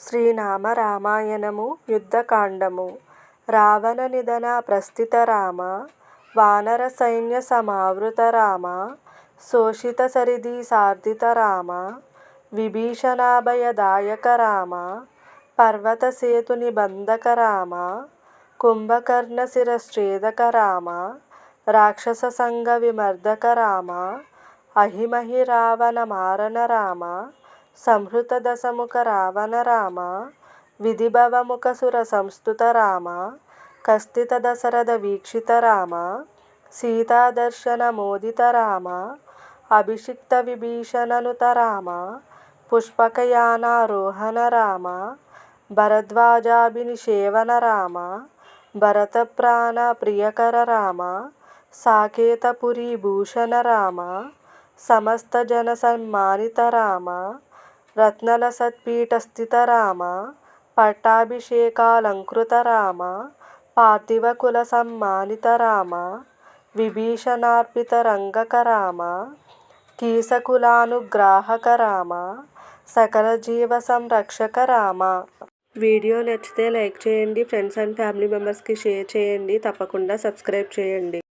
శ్రీనామ రామాయణము యుద్ధకాండము. రావణ నిధన ప్రస్థిత రామ వానర సైన్య సమావృత రామ శోషిత సరిది సార్థిత రామ విభీషణాభయదాయక రామ పర్వత సేతు నిబంధక రామ కుంభకర్ణ శిరశ్ఛేదక రామ రాక్షస సంఘ విమర్దక రామ అహిమహి రావణ మారణ రామ సంహృత దశముఖ రావణ రామ విధిభవముఖ సుర సంస్తుత రామ కస్థిత దశరథ వీక్షిత రామ సీతాదర్శన మోదిత రామ అభిషిక్త విభీషణనుత రామ పుష్పకయానారోహణ రామ భరద్వాజాభినిషేవన రామ భరత ప్రాణ ప్రియకర రామ సాకేతపురీ భూషణ రామ సమస్త జన సన్మానిత రామ రత్నలసత్పీఠస్థిత రామ పట్టాభిషేకాలంకృత రామ పార్థివ కుల సమ్మానిత రామ విభీషణార్పిత రంగక రామ కీసకులానుగ్రాహక రామ సకల జీవ సంరక్షక రామ వీడియో నచ్చితే లైక్ చేయండి ఫ్రెండ్స్ అండ్ ఫ్యామిలీ మెంబర్స్కి షేర్ చేయండి తప్పకుండా సబ్స్క్రైబ్ చేయండి.